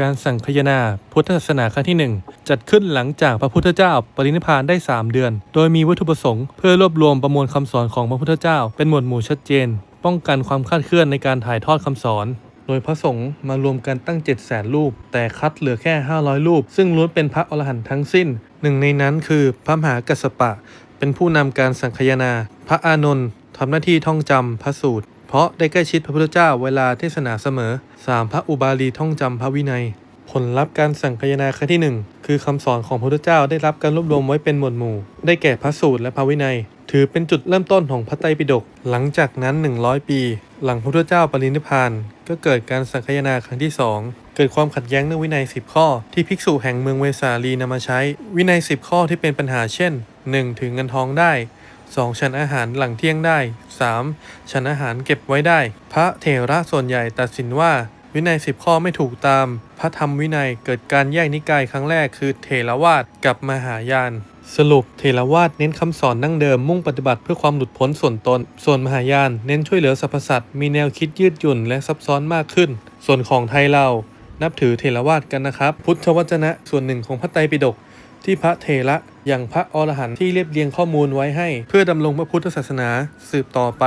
การสังคายนาพุทธศาสนาครั้งที่หนึ่งจัดขึ้นหลังจากพระพุทธเจ้าปรินิพพานได้ 3 เดือน โดยมีวัตถุประสงค์เพื่อรวบรวมประมวลคำสอนของพระพุทธเจ้า เป็นหมวดหมู่ชัดเจน ป้องกันความคลาดเคลื่อนในการถ่ายทอดคำสอน โดยพระสงฆ์มารวมกันตั้ง 7 0 0แสนรูป แต่คัดเหลือแค่ 500 รูป ซึ่งล้วนเป็นพระอรหันต์ทั้งสิ้น หนึ่งในนั้นคือพระมหากัสสปะ เป็นผู้นำการสังคายนา พระอานนท์ทำหน้าที่ท่องจำพระสูตร เพราะได้ใกล้ชิดพระพุทธเจ้าเวลาเทศนาเสมอ 3. พระอุบาลีท่องจำพระวินัย ผลลัพธ์การสังคายนาครั้งที่ 1 คือคำสอนของพระพุทธเจ้าได้รับการรวบรวมไว้เป็นหมวดหมู่ ได้แก่พระสูตรและพระวินัย ถือเป็นจุดเริ่มต้นของพระไตรปิฎกหลังจากนั้น 100 ปี หลังพระพุทธเจ้าปรินิพพานก็เกิดการสังคายนาครั้งที่ 2เกิดความขัดแย้งเรื่องวินัย 10 ข้อ ที่ภิกษุแห่งเมืองเวสาลีนำมาใช้ วินัย 10 ข้อที่เป็นปัญหาเช่น 1. ถือเงินทองได้ 2. ฉันอาหารหลังเที่ยงได้ 3. ฉันอาหารเก็บไว้ได้ พระเถระส่วนใหญ่ตัดสินว่า วินัย10ข้อไม่ถูกตาม พระธรรมวินัยเกิดการแยกนิกายครั้งแรกคือเถรวาทกับมหายานสรุปเถรวาทเน้นคำสอนดั้งเดิมมุ่งปฏิบัติเพื่อความหลุดพ้นส่วนตน ส่วนมหายานเน้นช่วยเหลือสรรพสัตว์มีแนวคิดยืดหยุ่นและซับซ้อนมากขึ้น ส่วนของไทยเรา นับถือเถรวาทกันนะครับ พุทธวจนะส่วนหนึ่งของพระไตรปิฎก ที่พระเถระอย่างพระอรหันต์ที่เรียบเรียงข้อมูลไว้ให้ เพื่อดำรงพระพุทธศาสนาสืบต่อไป